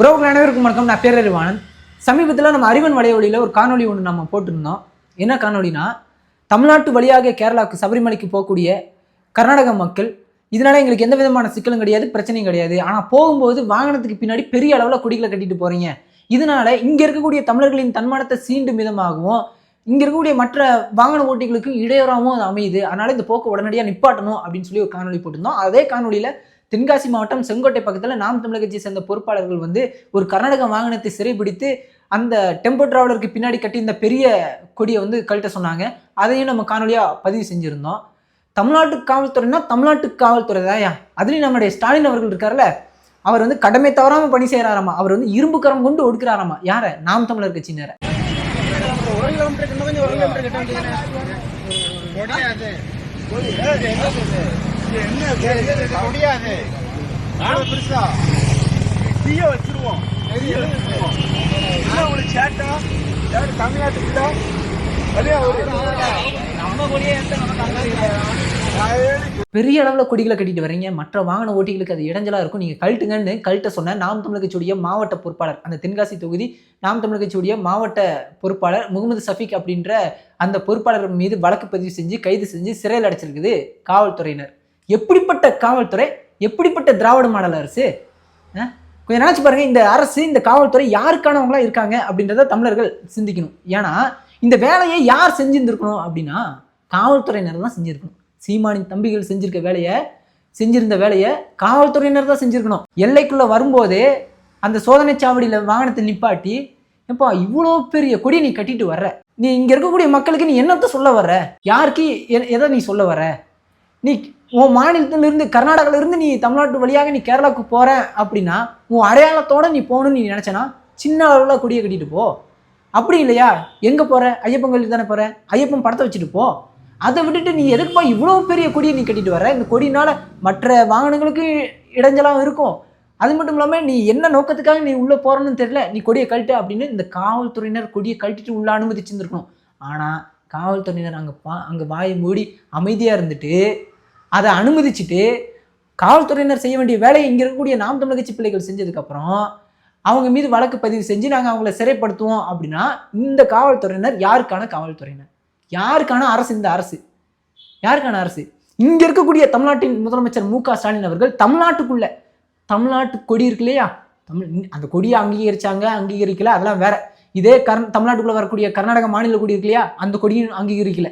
உறவுகள் அனைவருக்கும் வணக்கம். நான் பேரறிவானன். சமீபத்தில் நம்ம அறிவன் வலையொலியில் ஒரு காணொலி ஒன்று நம்ம போட்டிருந்தோம். என்ன காணொலினா தமிழ்நாட்டு வழியாக கேரளாவுக்கு சபரிமலைக்கு போகக்கூடிய கர்நாடக மக்கள். இதனால் எங்களுக்கு எந்த விதமான சிக்கலும் கிடையாது பிரச்சனையும் கிடையாது. ஆனால் போகும்போது வாகனத்துக்கு பின்னாடி பெரிய அளவில் குடிகளை கட்டிட்டு போகிறீங்க இதனால இங்கே இருக்கக்கூடிய தமிழர்களின் தன்மானத்தை சீண்டும் விதமாகவும் இங்கே இருக்கக்கூடிய மற்ற வாகன ஓட்டிகளுக்கும் இடையூறாகவும் அது அமையுது. அதனால் இந்த போக்கு உடனடியாக நிப்பாட்டணும் அப்படின்னு சொல்லி ஒரு காணொலி போட்டிருந்தோம். அதே காணொலியில் தென்காசி மாவட்டம் செங்கோட்டை பக்கத்தில் நாம் தமிழக கட்சியை சேர்ந்த பொறுப்பாளர்கள் வந்து ஒரு கர்நாடக வாகனத்தை சிறைபிடித்து அந்த டெம்போ டிராவலருக்கு பின்னாடி கட்டியிருந்த பெரிய கொடியை வந்து கழட்ட சொன்னாங்க. அதையும் நம்ம காணொலியாக பதிவு செஞ்சுருந்தோம். தமிழ்நாட்டு காவல்துறைனா தமிழ்நாட்டு காவல்துறை தாயா அதுலேயும் நம்முடைய ஸ்டாலின் அவர்கள் இருக்கார்ல அவர் வந்து கடமை தவறாமல் பணி செய்கிறாராமா அவர் வந்து இரும்பு கரம் கொண்டு ஒடுக்கிறாராமா? யாரை? நாம் தமிழர் கட்சியினரை. ஒரு என்ன முடியாது பெருசா? தீய வச்சிருவோம். சேட்டா? யாரு ஒரு பெரிய அளவில் கொடிகளை கட்டிட்டு வர்றீங்க. மற்ற வாகன ஓட்டிகளுக்கு அது இடைஞ்சலாக இருக்கும். நீங்கள் கழட்டுங்கன்னு கழட்ட சொன்ன நாம் தமிழர் கட்சியுடைய மாவட்ட பொறுப்பாளர் அந்த தென்காசி தொகுதி நாம் தமிழர் கட்சியுடைய மாவட்ட பொறுப்பாளர் முகமது சஃபிக் அப்படின்ற அந்த பொறுப்பாளர் மீது வழக்கு பதிவு செஞ்சு கைது செஞ்சு சிறையில் அடைச்சிருக்குது காவல்துறையினர். எப்படிப்பட்ட காவல்துறை எப்படிப்பட்ட திராவிட மாடல் அரசு? கொஞ்சம் நினச்சி பாருங்கள் இந்த அரசு இந்த காவல்துறை யாருக்கானவங்களாக இருக்காங்க அப்படின்றத தமிழர்கள் சிந்திக்கணும். ஏன்னா இந்த வேலையை யார் செஞ்சுருந்துருக்கணும் அப்படின்னா காவல்துறையினர் தான் செஞ்சிருக்கணும். சீமானின் தம்பிகள் செஞ்சிருக்க வேலையை செஞ்சிருந்த வேலையை காவல்துறையினர் தான் செஞ்சுருக்கணும். எல்லைக்குள்ளே வரும்போதே அந்த சோதனை சாவடியில் வாகனத்தை நிப்பாட்டி எப்பா இவ்வளோ பெரிய கொடி நீ கட்டிட்டு வர்ற? நீ இங்கே இருக்கக்கூடிய மக்களுக்கு நீ என்னத்தை சொல்ல வர்ற? யாருக்கு எ- எதை நீ சொல்ல வர்ற? நீ உன் மாநிலத்திலிருந்து கர்நாடகாவிலிருந்து நீ தமிழ்நாட்டு வழியாக நீ கேரளாவுக்கு போகிற அப்படின்னா உன் அடையாளத்தோடு நீ போகணும்னு நீ நினச்சேன்னா சின்ன அளவில் கொடியை கட்டிட்டு போ. அப்படி இல்லையா? எங்கே போகிற ஐயப்பன் கோயிலுக்கு தானே போகிற ஐயப்பன் படத்தை வச்சுட்டு போ. அதை விட்டுட்டு நீ எதுக்குப்பா இவ்வளோ பெரிய கொடியை நீ கட்டிட்டு வர? இந்த கொடினால் மற்ற வாகனங்களுக்கு இடைஞ்சலாம் இருக்கும். அது மட்டும் இல்லாமல் நீ என்ன நோக்கத்துக்காக நீ உள்ளே போகிறேன்னு தெரியல. நீ கொடியை கழட்டு அப்படின்னு இந்த காவல்துறையினர் கொடியை கழட்டிட்டு உள்ள அனுமதிச்சிருந்துருக்கணும். ஆனால் காவல்துறையினர் அங்கே பா அங்கே வாயை மூடி அமைதியாக இருந்துட்டு அதை அனுமதிச்சுட்டு காவல்துறையினர் செய்ய வேண்டிய வேலையை இங்கே இருக்கக்கூடிய நாம் தமிழ் கட்சி பிள்ளைகள் செஞ்சதுக்கப்புறம் அவங்க மீது வழக்கு பதிவு செஞ்சு நாங்கள் அவங்கள சிறைப்படுத்துவோம் அப்படின்னா இந்த காவல்துறையினர் யாருக்கான காவல்துறையினர்? யாருக்கான அரசு இந்த அரசு? யாருக்கான அரசு? இங்கே இருக்கக்கூடிய தமிழ்நாட்டின் முதலமைச்சர் மு க ஸ்டாலின் அவர்கள் தமிழ்நாட்டுக்குள்ள. தமிழ்நாட்டு கொடி இருக்கு இல்லையா? தமிழ் அந்த கொடியை அங்கீகரிச்சாங்க அங்கீகரிக்கல அதெல்லாம் வேற. இதே கர் தமிழ்நாட்டுக்குள்ளே வரக்கூடிய கர்நாடக மாநில கொடி இருக்கு இல்லையா? அந்த கொடியும் அங்கீகரிக்கல.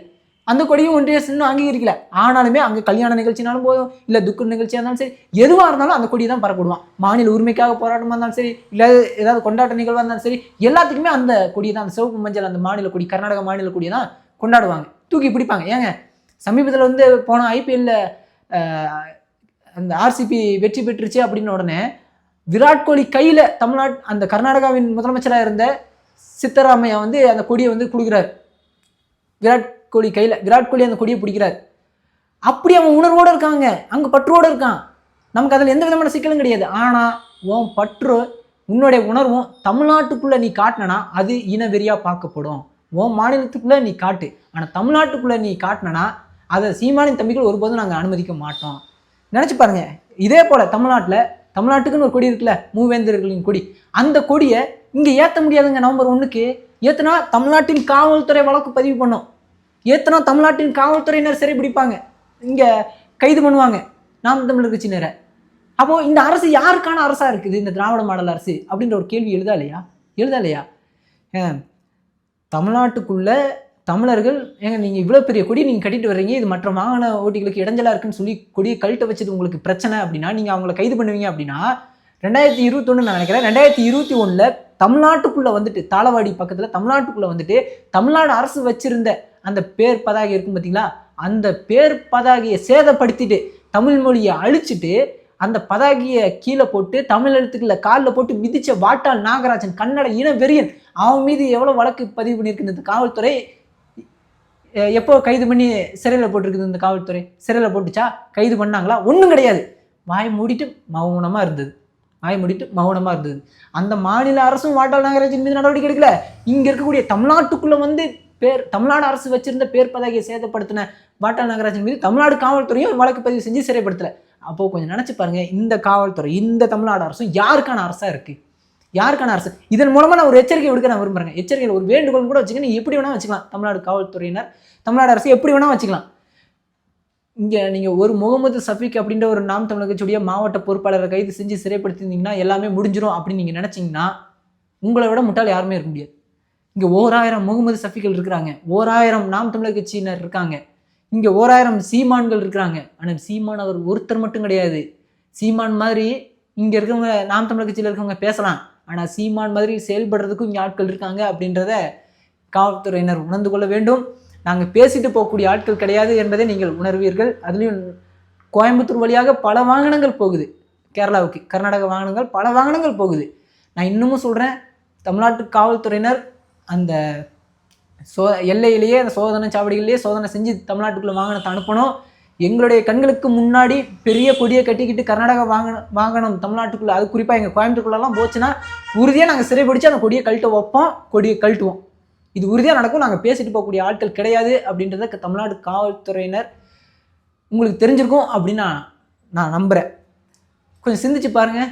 அந்த கொடியும் ஒன்றிய அரசு இன்னும் அங்கீகரிக்கல. ஆனாலுமே அங்கே கல்யாண நிகழ்ச்சினாலும் போதும் இல்லை துக்க நிகழ்ச்சியாக இருந்தாலும் சரி எதுவாக இருந்தாலும் அந்த கொடியை தான் பறக்கப்படுவான் மாநில உரிமைக்காக போராட்டமாக இருந்தாலும் சரி இல்லை ஏதாவது கொண்டாட்ட நிகழ்வாக இருந்தாலும் சரி எல்லாத்துக்குமே அந்த கொடியை தான் அந்த சிவப்பு மஞ்சள் அந்த மாநில கொடி கர்நாடக மாநில கொடியை தான் கொண்டாடுவாங்க. தூக்கி பிடிப்பாங்க. ஏங்க சமீபத்தில் வந்து போன ஐபிஎல்ல அந்த ஆர்சிபி வெற்றி பெற்றுச்சு அப்படின்னு உடனே விராட் கோலி கையில் தமிழ்நாட் அந்த கர்நாடகாவின் முதலமைச்சராக இருந்த சித்தராமையா வந்து அந்த கொடியை வந்து கொடுக்குறாரு. விராட் கோலி கையில் விராட் கோலி அந்த கொடியை பிடிக்கிறார். அப்படி அவன் உணர்வோடு இருக்காங்க. அங்கே பற்றோடு இருக்கான். நமக்கு அதில் எந்த விதமான சிக்கலும் கிடையாது. ஆனால் உன் பற்று உன்னுடைய உணர்வும் தமிழ்நாட்டுக்குள்ளே நீ காட்டினா அது இனவெறியாக பார்க்கப்படும். உன் மாநிலத்துக்குள்ளே நீ காட்டு. ஆனால் தமிழ்நாட்டுக்குள்ளே நீ காட்டினா அதை சீமானின் தம்பிகள் ஒருபோதும் நாங்கள் அனுமதிக்க மாட்டோம். நினச்சி பாருங்க. இதே போல் தமிழ்நாட்டில் தமிழ்நாட்டுக்குன்னு ஒரு கொடி இருக்குல்ல மூவேந்தர்களின் கொடி. அந்த கொடியை இங்கே ஏற்ற முடியாதுங்க நவம்பர் ஒன்றுக்கு ஏற்றுனா தமிழ்நாட்டின் காவல்துறை வழக்கு பதிவு பண்ணும். ஏத்தனா தமிழ்நாட்டின் காவல்துறையினர் சிறை பிடிப்பாங்க. இங்கே கைது பண்ணுவாங்க. நாம் தமிழர் கட்சியினரை அப்போது இந்த அரசு யாருக்கான அரசாக இருக்குது? இந்த திராவிட மாடல் அரசு அப்படின்ற ஒரு கேள்வி எழுதா இல்லையா? எழுதா இல்லையா? தமிழ்நாட்டுக்குள்ளே தமிழர்கள் ஏங்க நீங்கள் இவ்வளோ பெரிய கொடி நீங்கள் கட்டிட்டு வர்றீங்க. இது மற்ற வாகன ஓட்டிகளுக்கு இடைஞ்சலாக இருக்குன்னு சொல்லி கொடியை கழட்ட வச்சது உங்களுக்கு பிரச்சனை அப்படின்னா நீங்கள் அவங்கள கைது பண்ணுவீங்க அப்படின்னா ரெண்டாயிரத்தி இருபத்தொன்று நான் நினைக்கிறேன். ரெண்டாயிரத்தி இருபத்தி ஒன்றில் தமிழ்நாட்டுக்குள்ளே வந்துட்டு தாளவாடி பக்கத்தில் தமிழ்நாட்டுக்குள்ளே வந்துட்டு தமிழ்நாடு அரசு வச்சிருந்த அந்த பேர் பதாகை இருக்கும் பார்த்தீங்களா அந்த பேர் பதாகையை சேதப்படுத்திட்டு தமிழ் மொழியை அழிச்சிட்டு அந்த பதாகியை கீழே போட்டு தமிழ் எழுத்துக்களை காலில் போட்டு மிதிச்ச வாட்டாள் நாகராஜன் கன்னட இன வெறியன் அவன் மீது எவ்வளோ வழக்கு பதிவு பண்ணியிருக்கு இந்த காவல்துறை? எப்போ கைது பண்ணி சிறையில் போட்டிருக்குது இந்த காவல்துறை? சிறையில் போட்டுச்சா? கைது பண்ணாங்களா? ஒன்றும் கிடையாது. வாய் மூடிட்டு மௌனமாக இருந்தது. வாய் மூடிட்டு மௌனமாக இருந்தது. அந்த மாநில அரசும் வாட்டாள் நாகராஜன் மீது நடவடிக்கை எடுக்கல. இங்கே இருக்கக்கூடிய தமிழ்நாட்டுக்குள்ளே வந்து பேர் தமிழ்நாடு அரசு வச்சிருந்த பேர் பதவியை சேதப்படுத்தின பாட்டா நாகராஜன் மீது தமிழ்நாடு காவல்துறையும் வழக்கு பதிவு செஞ்சு சிறைப்படுத்தலை. அப்போ கொஞ்சம் நினச்சி பாருங்கள் இந்த காவல்துறை இந்த தமிழ்நாடு அரசும் யாருக்கான அரசாக இருக்குது யாருக்கான அரசு? இதன் மூலமாக நான் ஒரு எச்சரிக்கை விடுக்க நான் விரும்புகிறேன் எச்சரிக்கை ஒரு வேண்டுகோள் கூட வச்சுக்கணும் எப்படி வேணால் வச்சுக்கலாம். தமிழ்நாடு காவல்துறையினர் தமிழ்நாடு அரசு எப்படி வேணால் வச்சுக்கலாம். இங்கே நீங்கள் ஒரு முகமது சஃபிக் அப்படின்ற ஒரு நாம் தமிழக கட்சியுடைய மாவட்ட பொறுப்பாளரை கைது செஞ்சு சிறைப்படுத்தியிருந்தீங்கன்னா எல்லாமே முடிஞ்சிடும் அப்படின்னு நீங்கள் நினச்சிங்கன்னா உங்களை விட முட்டாள் யாருமே இருக்க முடியாது. இங்கே ஓராயிரம் முகமது சஃபிகள் இருக்கிறாங்க. ஓராயிரம் நாம் தமிழர் கட்சியினர் இருக்காங்க. இங்கே ஓராயிரம் சீமான்கள் இருக்கிறாங்க. ஆனால் சீமான் அவர் ஒருத்தர் மட்டும் கிடையாது. சீமான் மாதிரி இங்கே இருக்கவங்க நாம் தமிழர் கட்சியில் இருக்கவங்க பேசலாம். ஆனால் சீமான் மாதிரி செயல்படுறதுக்கும் இங்கே ஆட்கள் இருக்காங்க அப்படின்றத காவல்துறையினர் உணர்ந்து கொள்ள வேண்டும். நாங்கள் பேசிட்டு போகக்கூடிய ஆட்கள் கிடையாது என்பதை நீங்கள் உணர்வீர்கள். அதுலேயும் கோயம்புத்தூர் வழியாக பல வாகனங்கள் போகுது. கேரளாவுக்கு. கர்நாடக வாகனங்கள் பல வாகனங்கள் போகுது. நான் இன்னமும் சொல்கிறேன் தமிழ்நாட்டு காவல்துறையினர் அந்த சோ எல்லையிலேயே அந்த சோதனை சாவடிகளிலேயே சோதனை செஞ்சு தமிழ்நாட்டுக்குள்ளே வாகனத்தை அனுப்பணும். எங்களுடைய கண்களுக்கு முன்னாடி பெரிய கொடியை கட்டிக்கிட்டு கர்நாடக வாங்கின வாங்கணும் தமிழ்நாட்டுக்குள்ளே அது குறிப்பாக எங்கள் கோயம்புத்தூர்க்குள்ளெல்லாம் போச்சுன்னா உறுதியாக நாங்கள் சிறைபிடிச்சு அந்த கொடியை கழட்ட வைப்போம் கொடியை கழட்டுவோம். இது உறுதியாக நடக்கும் நாங்கள் பேசிட்டு போகக்கூடிய ஆட்கள் கிடையாது அப்படின்றத தமிழ்நாடு காவல்துறையினர் உங்களுக்கு தெரிஞ்சிருக்கும் அப்படின்னு நான் நம்புகிறேன் கொஞ்சம் சிந்திச்சு பாருங்க.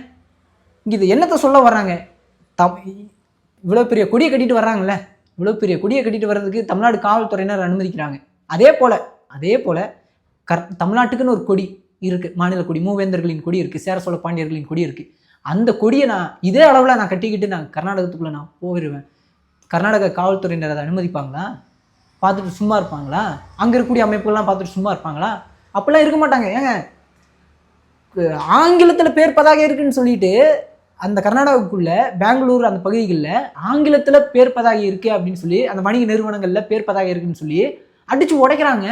இங்கே இது என்னத்தை சொல்ல வர்றாங்க? தம் இவ்வளோ பெரிய கொடியை கட்டிட்டு வர்றாங்கல்ல? இவ்வளோ பெரிய கொடியை கட்டிட்டு வர்றதுக்கு தமிழ்நாடு காவல்துறையினர் அனுமதிக்கிறாங்க. அதே போல் அதே போல் கர் தமிழ்நாட்டுக்குன்னு ஒரு கொடி இருக்குது மாநில கொடி மூவேந்தர்களின் கொடி இருக்குது சேர சோழ பாண்டியர்களின் கொடி இருக்குது அந்த கொடியை நான் இதே அளவில் நான் கட்டிக்கிட்டு நான் கர்நாடகத்துக்குள்ளே நான் போயிடுவேன் கர்நாடக காவல்துறையினர் அதை அனுமதிப்பாங்களா? பார்த்துட்டு சும்மா இருப்பாங்களா? அங்கே இருக்கக்கூடிய அமைப்புகள்லாம் பார்த்துட்டு சும்மா இருப்பாங்களா? அப்படிலாம் இருக்க மாட்டாங்க. ஏங்க ஆங்கிலத்தில் பேர் பதாக இருக்குன்னு சொல்லிட்டு அந்த கர்நாடகாவுக்குள்ள பெங்களூர் அந்த பகுதிகளில் ஆங்கிலத்தில் பேர் இருக்குது அப்படின்னு சொல்லி அந்த வணிக நிறுவனங்களில் பேர் பதாகி இருக்குன்னு சொல்லி அடித்து உடைக்கிறாங்க.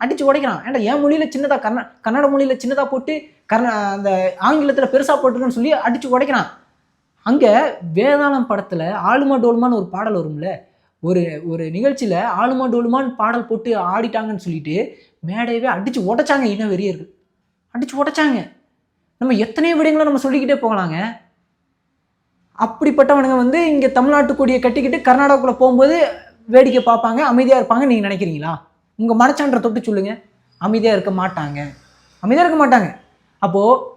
அடித்து உடைக்கிறான். ஏன்டா என் மொழியில் சின்னதாக கர்நா கன்னட மொழியில் சின்னதாக போட்டு கர்நா அந்த ஆங்கிலத்தில் பெருசாக போட்டுருக்குன்னு சொல்லி அடித்து உடைக்கிறான். அங்கே வேதாளம் படத்தில் ஆளுமா டோலுமான்னு ஒரு பாடல் வரும்ல? ஒரு ஒரு நிகழ்ச்சியில் ஆளுமா டோலுமான்னு பாடல் போட்டு ஆடிட்டாங்கன்னு சொல்லிட்டு மேடையவே அடித்து உடைச்சாங்க இன வெறியர்கள் அடித்து உடைச்சாங்க. நம்ம எத்தனை விடயங்களை நம்ம சொல்லிக்கிட்டே போகலாங்க. அப்படிப்பட்டவனுங்க வந்து இங்கே தமிழ்நாட்டு கொடியை கட்டிக்கிட்டு கர்நாடகாக்குள்ளே போகும்போது வேடிக்கை பார்ப்பாங்க அமைதியாக இருப்பாங்க. நீங்கள் நினைக்கிறீங்களா? உங்கள் மனச்சான்றை தொட்டு சொல்லுங்கள் அமைதியாக இருக்க மாட்டாங்க. அமைதியாக இருக்க மாட்டாங்க. அப்போது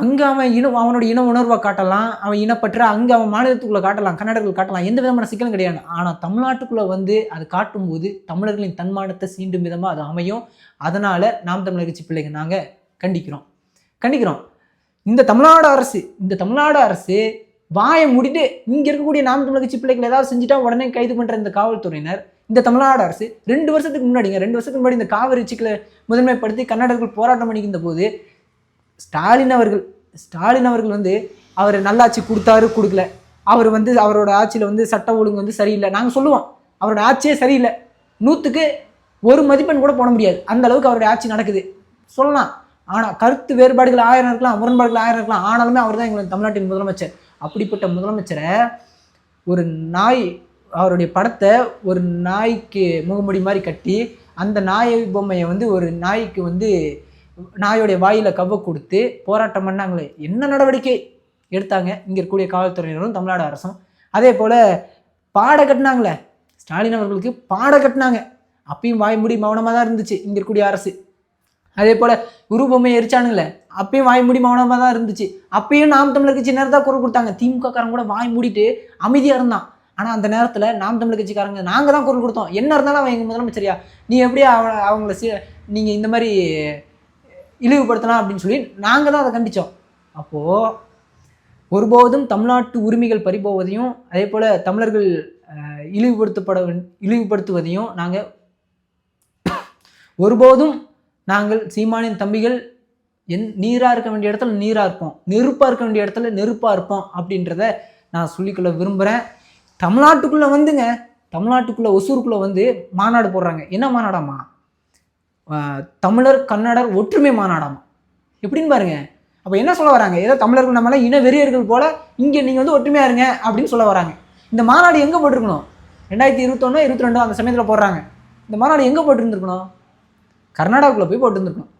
அங்கே அவன் இன அவனோட இன உணர்வை காட்டலாம் அவன் இனப்பற்ற அங்கே அவன் மாநிலத்துக்குள்ளே காட்டலாம் கர்நாடகத்தில் காட்டலாம் எந்த விதமான சிக்கலும் கிடையாது. ஆனால் தமிழ்நாட்டுக்குள்ளே வந்து அது காட்டும்போது தமிழர்களின் தன்மானத்தை சீண்டும் விதமாக அது அமையும். அதனால் நாம் தமிழர் கட்சி பிள்ளைங்க நாங்கள் கண்டிக்கிறோம். கண்டிக்கிறோம். இந்த தமிழ்நாடு அரசு இந்த தமிழ்நாடு அரசு வாயை முடிட்டு இங்கே இருக்கக்கூடிய நாம் தமிழக கட்சி பிள்ளைகள் ஏதாவது செஞ்சுட்டா உடனே கைது பண்ணுற இந்த காவல்துறையினர் இந்த தமிழ்நாடு அரசு ரெண்டு வருஷத்துக்கு முன்னாடிங்க ரெண்டு வருஷத்துக்கு முன்னாடி இந்த காவிரி சிக்கலை முதன்மைப்படுத்தி கர்நாடகர்கள் போராட்டம் பண்ணிக்கின்ற போது ஸ்டாலின் அவர்கள் ஸ்டாலின் அவர்கள் வந்து அவர் நல்லாட்சி கொடுத்தாரு கொடுக்கல. அவர் வந்து அவரோட ஆட்சியில் வந்து சட்ட ஒழுங்கு வந்து சரியில்லை. நாங்கள் சொல்லுவோம் அவரோட ஆட்சியே சரியில்லை. நூற்றுக்கு ஒரு மதிப்பெண் கூட போட முடியாது. அந்த அளவுக்கு அவருடைய ஆட்சி நடக்குது. சொல்லலாம். ஆனால் கருத்து வேறுபாடுகள் ஆயிரம் இருக்கலாம் முரண்பாடுகள் ஆயிரம் இருக்கலாம். ஆனாலுமே அவர் தான் எங்களுக்கு தமிழ்நாட்டின் முதலமைச்சர். அப்படிப்பட்ட முதலமைச்சரை ஒரு நாய் அவருடைய படத்தை ஒரு நாய்க்கு முகமுடி மாதிரி கட்டி அந்த நாய் பொம்மையை வந்து ஒரு நாய்க்கு வந்து நாயோடைய வாயில் கவ்வ கொடுத்து போராட்டம் பண்ணாங்களே. என்ன நடவடிக்கை எடுத்தாங்க? இங்கே இருக்கக்கூடிய காவல்துறையினரும் தமிழ்நாடு அரசும். அதே போல் பாட கட்டினாங்களே. ஸ்டாலின் அவர்களுக்கு பாட கட்டினாங்க. அப்பயும் வாய் மூடி மௌனமாக தான் இருந்துச்சு. இங்கே இருக்கக்கூடிய அரசு. அதே போல் உருவமையை எரிச்சானுங்களே அப்பயும் வாய் மூடி மௌனமாக தான் இருந்துச்சு. அப்பயும் நாம் தமிழர் கட்சி நேரம் தான் குரல் கொடுத்தாங்க. திமுகாரங்க கூட வாய் மூடிட்டு அமைதியாக இருந்தான். ஆனால் அந்த நேரத்தில் நாம் தமிழர் கட்சிக்காரங்க நாங்கள் தான் குரல் கொடுத்தோம். என்ன இருந்தாலும் அவன் எங்கள் முதலமைச்சரியா? நீ எப்படி அவ அவங்கள சி நீங்கள் இந்த மாதிரி இழிவுபடுத்தலாம் அப்படின்னு சொல்லி நாங்கள் தான் அதை கண்டித்தோம் அப்போது ஒருபோதும் தமிழ்நாட்டு உரிமைகள் பறிபோவதையும் அதே போல் தமிழர்கள் இழிவுபடுத்தப்பட இழிவுபடுத்துவதையும் நாங்கள் ஒருபோதும் நாங்கள் சீமானின் தம்பிகள் என் நீராக இருக்க வேண்டிய இடத்துல நீராக இருப்போம். நெருப்பாக இருக்க வேண்டிய இடத்துல நெருப்பாக இருப்போம் அப்படின்றத நான் சொல்லிக்கொள்ள விரும்புகிறேன் தமிழ்நாட்டுக்குள்ளே வந்துங்க. தமிழ்நாட்டுக்குள்ளே ஒசூருக்குள்ளே வந்து மாநாடு போடுறாங்க. என்ன மாநாடாமா தமிழர் கன்னடர் ஒற்றுமை மாநாடாமா எப்படின்னு பாருங்க. அப்போ என்ன சொல்ல வராங்க? ஏதோ தமிழர்கள் நம்மள இன வெறியர்கள் போல் இங்கே நீங்கள் வந்து ஒற்றுமையாக இருங்க அப்படின்னு சொல்ல வராங்க. இந்த மாநாடு எங்கே போட்டிருக்கணும்? ரெண்டாயிரத்தி இருபத்தொன்று இருபத்தி ரெண்டு அந்த சமயத்தில் போடுறாங்க. இந்த மாநாடு எங்கே போட்டிருந்துருக்கணும்? கர்நாடகாவுக்குள்ளே போய் போட்டிருந்துருக்கணும்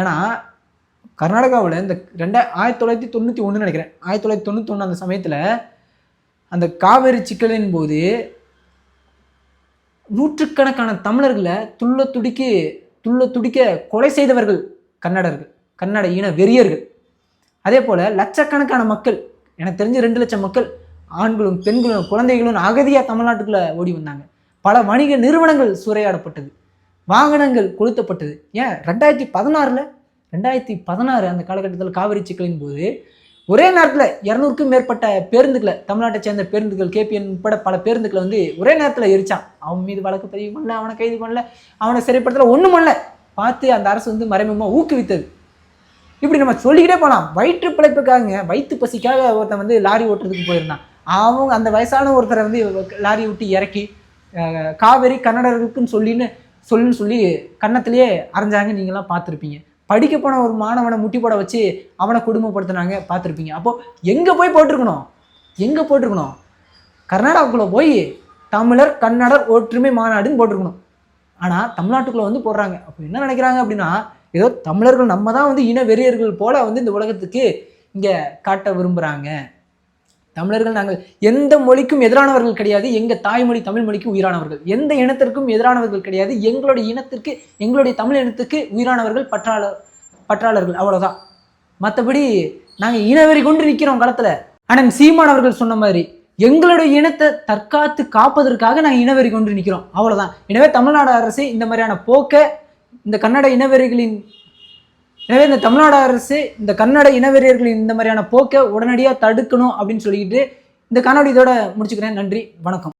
ஏன்னா கர்நாடகாவில் இந்த ரெண்டா ஆயிரத்தி தொள்ளாயிரத்தி தொண்ணூற்றி ஒன்று நினைக்கிறேன். ஆயிரத்தி தொள்ளாயிரத்தி தொண்ணூற்றி ஒன்று அந்த சமயத்தில் அந்த காவேரி சிக்கலின் போது நூற்றுக்கணக்கான தமிழர்களை துள்ள துடிக்க துள்ள துடிக்க கொலை செய்தவர்கள் கன்னடர்கள் கன்னட இன வெறியர்கள். அதே போல் லட்சக்கணக்கான மக்கள் எனக்கு தெரிஞ்ச ரெண்டு லட்சம் மக்கள் ஆண்களும் பெண்களும் குழந்தைகளும் அகதியாக தமிழ்நாட்டுக்குள்ளே ஓடி வந்தாங்க. பல வணிக நிறுவனங்கள் சூறையாடப்பட்டது. வாகனங்கள் கொளுத்தப்பட்டது. ஏன்? ரெண்டாயிரத்தி பதினாறில்? ரெண்டாயிரத்தி பதினாறு அந்த காலகட்டத்தில் காவிரி சிக்கலின் போது ஒரே நேரத்தில் இரநூறுக்கும் மேற்பட்ட பேருந்துகளை தமிழ்நாட்டை சேர்ந்த பேருந்துகள் கேபிஎன் உட்பட பல பேருந்துகளை வந்து ஒரே நேரத்தில் எரிச்சான். அவன் மீது வழக்கு பதிவு பண்ணல அவனை கைது பண்ணல அவனை சிறைப்படுத்தல ஒன்றும் பண்ணல. பார்த்து அந்த அரசு வந்து மறைமுகமாக ஊக்குவித்தது. இப்படி நம்ம சொல்லிக்கிட்டே போகலாம் வயிற்று பிழைப்புக்காக வயிற்று பசிக்காக ஒருத்தன் வந்து லாரி ஓட்டுறதுக்கு போயிருந்தான். அவங்க அந்த வயசான ஒருத்தரை வந்து லாரி விட்டு இறக்கி காவேரி கன்னடர்களுக்குன்னு சொல்லின்னு சொல்லுன்னு சொல்லி கன்னத்திலேயே அரைஞ்சாங்க. நீங்களாம் பார்த்துருப்பீங்க. படிக்க போன ஒரு மாணவனை முட்டி போட வச்சு அவனை குடும்பப்படுத்தினாங்க பார்த்துருப்பீங்க. அப்போது எங்கே போய் போட்டிருக்கணும்? எங்கே போட்டிருக்கணும்? கர்நாடகாக்குள்ளே போய் தமிழர் கன்னடர் ஒற்றுமை மாநாடுன்னு போட்டிருக்கணும். ஆனால் தமிழ்நாட்டுக்குள்ளே வந்து போடுறாங்க. அப்போ என்ன நினைக்கிறாங்க அப்படின்னா ஏதோ தமிழர்கள் நம்ம தான் வந்து இன வெறியர்கள் போல் வந்து இந்த உலகத்துக்கு இங்கே காட்ட விரும்புகிறாங்க தமிழர்கள் நாங்கள் எந்த மொழிக்கும் எதிரானவர்கள் கிடையாது எங்கள் தாய்மொழி தமிழ் மொழிக்கு உயிரானவர்கள். எந்த இனத்திற்கும் எதிரானவர்கள் கிடையாது எங்களுடைய இனத்திற்கு எங்களுடைய தமிழ் இனத்துக்கு உயிரானவர்கள் பற்றாளர் பற்றாளர்கள் அவ்வளோதான் மற்றபடி நாங்கள் இனவெறி கொண்டு நிற்கிறோம் காலத்தில் ஆனால் சீமானவர்கள் சொன்ன மாதிரி எங்களுடைய இனத்தை தற்காத்து காப்பதற்காக நாங்கள் இனவெறி கொண்டு நிற்கிறோம் அவ்வளவுதான். எனவே தமிழ்நாடு அரசு இந்த மாதிரியான போக்கை இந்த கன்னட இனவெறிகளின் எனவே இந்த தமிழ்நாடு அரசு இந்த கன்னட இனவெறியர்களின் இந்த மாதிரியான போக்கை உடனடியாக தடுக்கணும் அப்படின்னு சொல்லிட்டு இந்த காணொலி இதோட முடிச்சுக்கிறேன். நன்றி வணக்கம்.